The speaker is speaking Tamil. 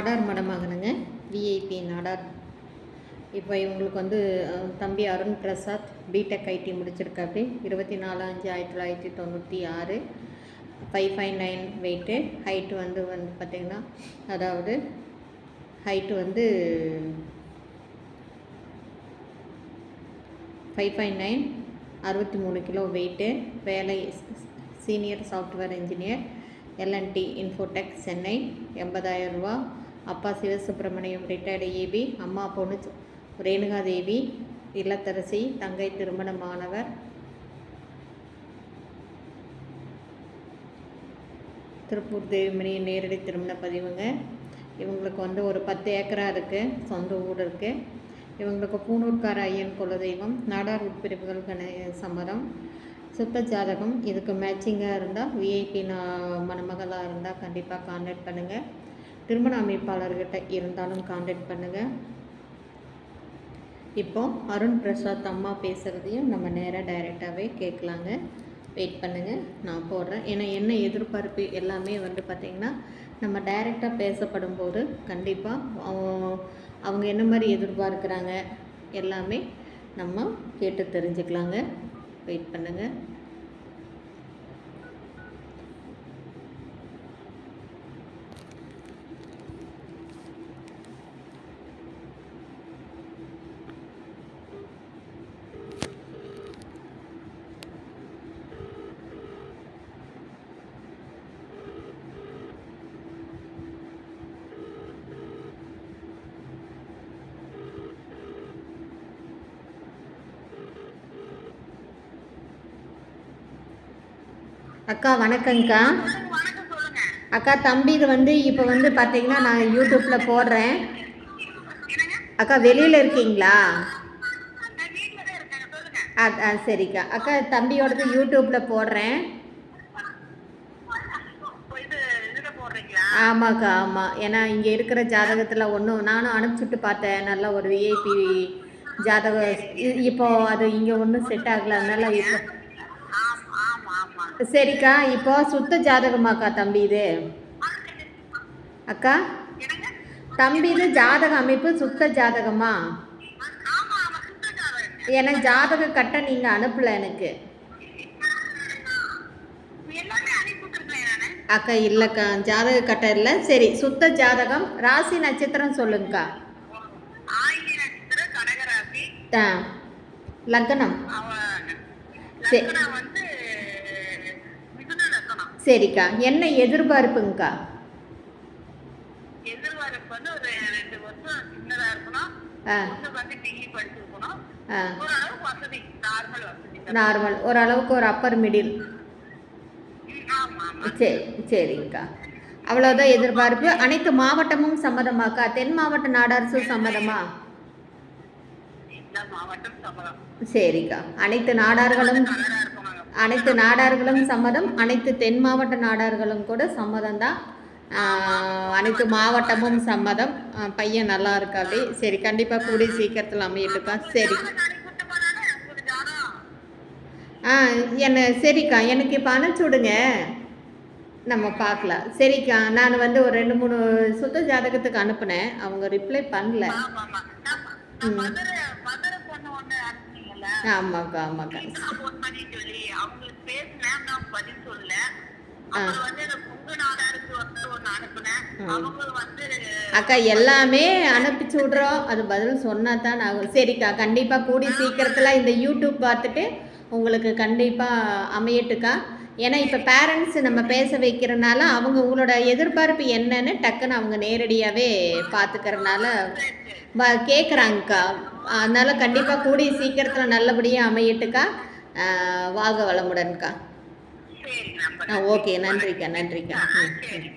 நாடார் மடமாகணுங்க விஐபி நாடார். இப்போ இவங்களுக்கு வந்து தம்பி அருண் பிரசாத் பிடெக் ஐடி முடிச்சிருக்காப்படி இருபத்தி நாலு அஞ்சு ஆயிரத்தி தொள்ளாயிரத்தி தொண்ணூற்றி ஆறு. Five five nine weight height வந்து வந்து பார்த்திங்கன்னா அதாவது ஹைட்டு வந்து ஃபைவ் ஃபைவ் நைன் அறுபத்தி மூணு கிலோ வெயிட்டு வேலை senior software engineer LNT Infotech Chennai எண்பதாயிரம் ரூபா. அப்பா சிவசுப்பிரமணியம் ரிட்டையர்டு ஏபி அம்மா பொண்ணு ரேணுகாதேவி இல்லத்தரசி தங்கை திருமணமானவர். திருப்பூர் தேவிமணி நேரடி திருமண பதிவுங்க. இவங்களுக்கு வந்து ஒரு பத்து ஏக்கரா இருக்குது சொந்த ஊர் இருக்குது இவங்களுக்கு பூனூர்கார ஐயன் குலதெய்வம் நாடார் உட்பிரிவுகள் கண சம்மதம் சுத்த ஜாதகம் இதுக்கு மேட்சிங்காக இருந்தால் விஐபி நான் மணமகளாக இருந்தால் கண்டிப்பாக கான்டாக்ட் பண்ணுங்கள் திருமண அமைப்பாளர்கிட்ட இருந்தாலும் காண்டாக்ட் பண்ணுங்கள் இப்போ அருண் பிரசாத் அம்மா பேசுகிறதையும் நம்ம நேராக டைரெக்டாகவே கேட்கலாங்க. வெயிட் பண்ணுங்கள் நான் போடுறேன். ஏன்னா என்ன எதிர்பார்ப்பு எல்லாமே வந்து பார்த்திங்கன்னா நம்ம டைரெக்டாக பேசப்படும் போது கண்டிப்பாக அவங்க என்ன மாதிரி எதிர்பார்க்குறாங்க எல்லாமே நம்ம கேட்டு தெரிஞ்சுக்கலாங்க. வெயிட் பண்ணுங்கள் அக்கா வணக்கங்க்கா அக்கா தம்பி இது வந்து இப்போ வந்து பார்த்தீங்கன்னா நான் யூடியூப்பில் போடுறேன். அக்கா வெளியில் இருக்கீங்களா? ஆ ஆ சரிக்கா. அக்கா தம்பியோடது யூடியூப்பில் போடுறேன். ஆமாக்கா ஆமாம் ஏன்னா இங்கே இருக்கிற ஜாதகத்தில் ஒன்றும் நானும் அனுப்பிச்சுட்டு பார்த்தேன். நல்ல ஒரு விஐபி ஜாதகம். இப்போது இப்போ அது இங்கே ஒன்றும் செட் ஆகலை. அதனால இப்போ சரிக்கா இப்போ சுத்த ஜாதகமாக்கா தம்பி இது? அக்கா தம்பி இது ஜாதக அமைப்பு சுத்த ஜாதகமா? எனக்கு ஜாதக கட்ட நீங்கள் அனுப்பல எனக்கு. அக்கா இல்லைக்கா ஜாதக கட்ட இல்லை. சரி சுத்த ஜாதகம் ராசி நட்சத்திரம் சொல்லுங்கக்கா. நட்சத்திரம் ஆ லக்னம் சரி. லக்னம் வந்து மிதுன லக்னம் சரிக்கா. என்ன எதிர்பார்ப்புங்கக்கா எதிர்பார்ப்பு வந்து ஒரு ரெண்டு வருஷம் சின்னதா இருக்கணும். நார்மல் ஓரளவுக்கு ஒரு அப்பர் மிடில் சரி சரிங்கக்கா. அவ்வளோதான் எதிர்பார்ப்பு. அனைத்து மாவட்டமும் சம்மதமாக்கா? தென் மாவட்ட நாடார்சு சம்மதமா? சரிக்கா. அனைத்து நாடார்களும் அனைத்து நாடார்களும் சம்மதம் அனைத்து தென் மாவட்ட நாடார்களும் கூட சம்மதம் தான் அனைத்து மாவட்டமும் சம்மதம். பையன் நல்லா இருக்கா அப்படி? சரி கண்டிப்பாக கூடி சீக்கிரத்தில் அமையட்டுக்கா. சரி. ஆ என்ன சரிக்கா. எனக்கு இப்போ அனுப்பிச்சி விடுங்க. நம்ம பார்க்கலாம் சரிக்கா. நான் வந்து ஒரு ரெண்டு மூணு சுத்த ஜாதகத்துக்கு அனுப்புனேன். அவங்க ரிப்ளை பண்ணல. ஆமாக்கா ஆமாக்கா. அக்கா எல்லாமே அனுப்பிச்சு விட்றோம். அது பதில் சொன்னா தான் ஆகும் சரிக்கா கண்டிப்பாக கூடி சீக்கிரத்தில் இந்த யூடியூப் பார்த்துட்டு உங்களுக்கு கண்டிப்பாக அமையட்டுக்கா. ஏன்னா இப்போ பேரண்ட்ஸ் நம்ம பேச வைக்கிறனால அவங்க உங்களோட எதிர்பார்ப்பு என்னன்னு டக்குன்னு அவங்க நேரடியாகவே பார்த்துக்கறனால கேட்குறாங்கக்கா அதனால கண்டிப்பாக கூடி சீக்கிரத்தில் நல்லபடியாக அமையட்டுக்கா. வாழ்க வளமுடன்க்கா. ஓகே நன்றிக்கா நன்றிக்கா. ம் ம்